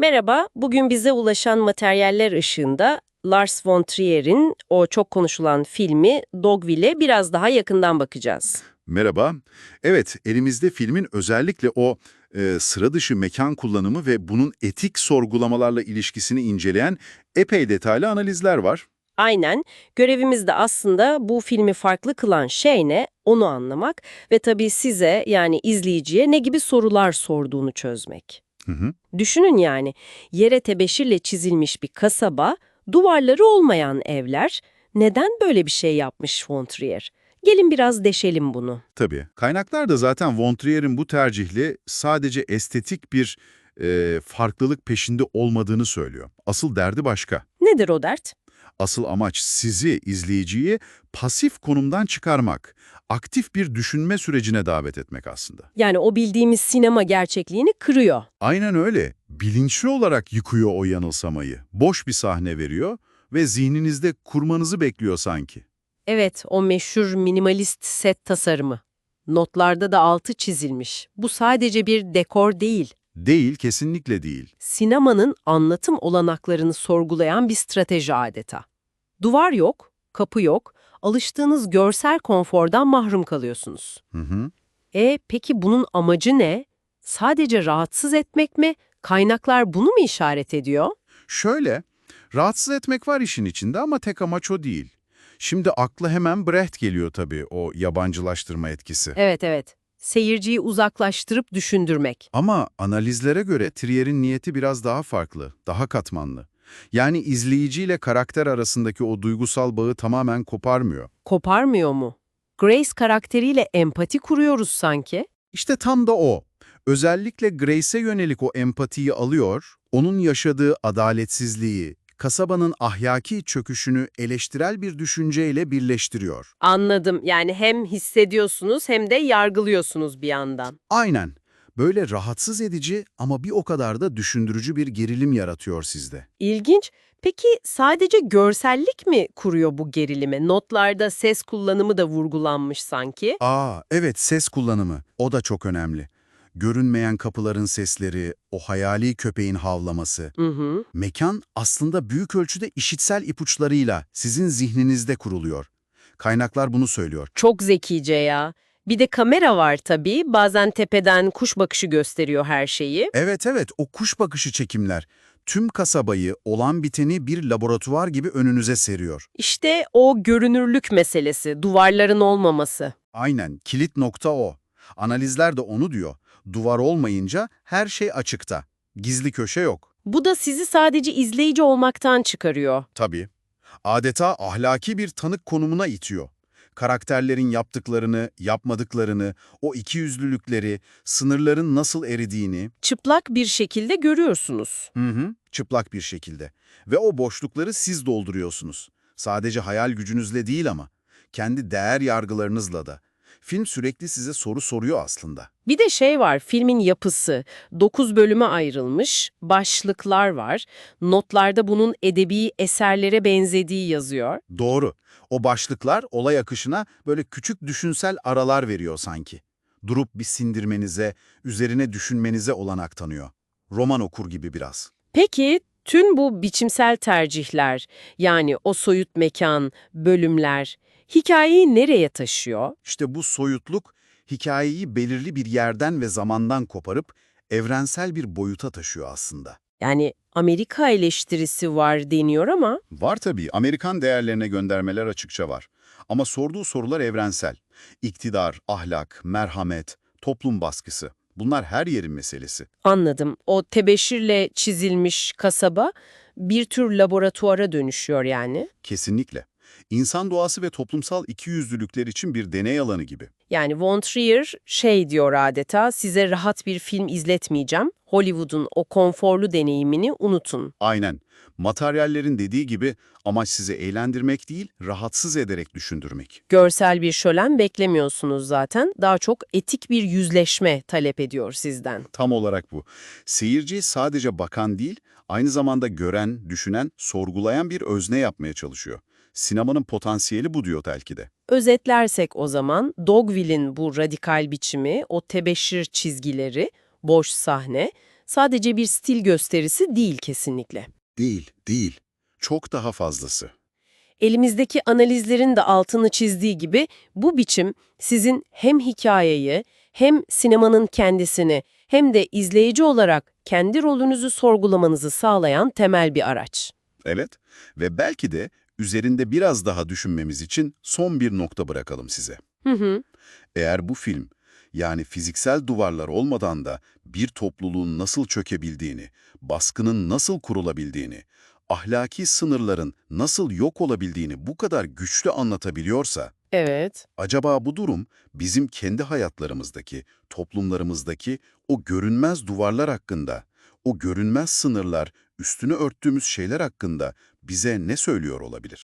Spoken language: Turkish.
Merhaba, bugün bize ulaşan materyaller ışığında Lars von Trier'in o çok konuşulan filmi Dogville'e biraz daha yakından bakacağız. Merhaba. Evet, elimizde filmin özellikle o e, sıra dışı mekan kullanımı ve bunun etik sorgulamalarla ilişkisini inceleyen epey detaylı analizler var. Aynen, görevimiz de aslında bu filmi farklı kılan şey ne, onu anlamak ve tabii size yani izleyiciye ne gibi sorular sorduğunu çözmek. Hı hı. Düşünün yani, yere tebeşirle çizilmiş bir kasaba, duvarları olmayan evler, neden böyle bir şey yapmış von Trier? Gelin biraz deşelim bunu. Tabii. Kaynaklar da zaten Von Trier'in bu tercihli sadece estetik bir e, farklılık peşinde olmadığını söylüyor. Asıl derdi başka. Nedir o dert? Asıl amaç sizi, izleyiciyi pasif konumdan çıkarmak, aktif bir düşünme sürecine davet etmek aslında. Yani o bildiğimiz sinema gerçekliğini kırıyor. Aynen öyle. Bilinçli olarak yıkıyor o yanılsamayı. Boş bir sahne veriyor ve zihninizde kurmanızı bekliyor sanki. Evet, o meşhur minimalist set tasarımı. Notlarda da altı çizilmiş. Bu sadece bir dekor değil. Değil, kesinlikle değil. Sinemanın anlatım olanaklarını sorgulayan bir strateji adeta. Duvar yok, kapı yok, alıştığınız görsel konfordan mahrum kalıyorsunuz. Hı hı. E peki bunun amacı ne? Sadece rahatsız etmek mi? Kaynaklar bunu mu işaret ediyor? Şöyle, rahatsız etmek var işin içinde ama tek amaç o değil. Şimdi akla hemen Brecht geliyor tabii o yabancılaştırma etkisi. Evet evet. Seyirciyi uzaklaştırıp düşündürmek. Ama analizlere göre Trier'in niyeti biraz daha farklı, daha katmanlı. Yani izleyiciyle karakter arasındaki o duygusal bağı tamamen koparmıyor. Koparmıyor mu? Grace karakteriyle empati kuruyoruz sanki. İşte tam da o. Özellikle Grace'e yönelik o empatiyi alıyor, onun yaşadığı adaletsizliği, kasabanın ahlaki çöküşünü eleştirel bir düşünceyle birleştiriyor. Anladım. Yani hem hissediyorsunuz hem de yargılıyorsunuz bir yandan. Aynen. Böyle rahatsız edici ama bir o kadar da düşündürücü bir gerilim yaratıyor sizde. İlginç. Peki sadece görsellik mi kuruyor bu gerilimi? Notlarda ses kullanımı da vurgulanmış sanki. Aa, evet ses kullanımı. O da çok önemli. Görünmeyen kapıların sesleri, o hayali köpeğin havlaması. Hı hı. Mekan aslında büyük ölçüde işitsel ipuçlarıyla sizin zihninizde kuruluyor. Kaynaklar bunu söylüyor. Çok zekice ya. Bir de kamera var tabii. Bazen tepeden kuş bakışı gösteriyor her şeyi. Evet evet o kuş bakışı çekimler tüm kasabayı olan biteni bir laboratuvar gibi önünüze seriyor. İşte o görünürlük meselesi, duvarların olmaması. Aynen kilit nokta o. Analizler de onu diyor. Duvar olmayınca her şey açıkta. Gizli köşe yok. Bu da sizi sadece izleyici olmaktan çıkarıyor. Tabii. Adeta ahlaki bir tanık konumuna itiyor. Karakterlerin yaptıklarını, yapmadıklarını, o ikiyüzlülükleri, sınırların nasıl eridiğini, Çıplak bir şekilde görüyorsunuz. hı hı, çıplak bir şekilde. Ve o boşlukları siz dolduruyorsunuz. Sadece hayal gücünüzle değil ama, kendi değer yargılarınızla da. Film sürekli size soru soruyor aslında. Bir de şey var, filmin yapısı. 9 bölüme ayrılmış, başlıklar var. Notlarda bunun edebi eserlere benzediği yazıyor. Doğru. O başlıklar olay akışına böyle küçük düşünsel aralar veriyor sanki. Durup bir sindirmenize, üzerine düşünmenize olanak tanıyor. Roman okur gibi biraz. Peki, tüm bu biçimsel tercihler, yani o soyut mekan, bölümler, hikayeyi nereye taşıyor? İşte bu soyutluk hikayeyi belirli bir yerden ve zamandan koparıp evrensel bir boyuta taşıyor aslında. Yani Amerika eleştirisi var deniyor ama Var tabii. Amerikan değerlerine göndermeler açıkça var. Ama sorduğu sorular evrensel. İktidar, ahlak, merhamet, toplum baskısı. Bunlar her yerin meselesi. anladım. O tebeşirle çizilmiş kasaba bir tür laboratuvara dönüşüyor yani. Kesinlikle. İnsan doğası ve toplumsal ikiyüzlülükler için bir deney alanı gibi. Yani Von Trier şey diyor adeta, size rahat bir film izletmeyeceğim. Hollywood'un o konforlu deneyimini unutun. Aynen. Materyallerin dediği gibi amaç sizi eğlendirmek değil, rahatsız ederek düşündürmek. Görsel bir şölen beklemiyorsunuz zaten. Daha çok etik bir yüzleşme talep ediyor sizden. Tam olarak bu. Seyirci sadece bakan değil, aynı zamanda gören, düşünen, sorgulayan bir özne yapmaya çalışıyor. Sinemanın potansiyeli bu diyor belki de. Özetlersek o zaman Dogville'in bu radikal biçimi, o tebeşir çizgileri, boş sahne, Sadece bir stil gösterisi değil kesinlikle. Değil, değil. Çok daha fazlası. Elimizdeki analizlerin de altını çizdiği gibi bu biçim sizin hem hikayeyi hem sinemanın kendisini hem de izleyici olarak kendi rolünüzü sorgulamanızı sağlayan temel bir araç. Evet ve belki de üzerinde biraz daha düşünmemiz için son bir nokta bırakalım size. Hı hı. Eğer bu film, yani fiziksel duvarlar olmadan da bir topluluğun nasıl çökebildiğini, baskının nasıl kurulabildiğini, ahlaki sınırların nasıl yok olabildiğini bu kadar güçlü anlatabiliyorsa, Evet. acaba bu durum bizim kendi hayatlarımızdaki, toplumlarımızdaki o görünmez duvarlar hakkında, o görünmez sınırlar, üstünü örttüğümüz şeyler hakkında bize ne söylüyor olabilir?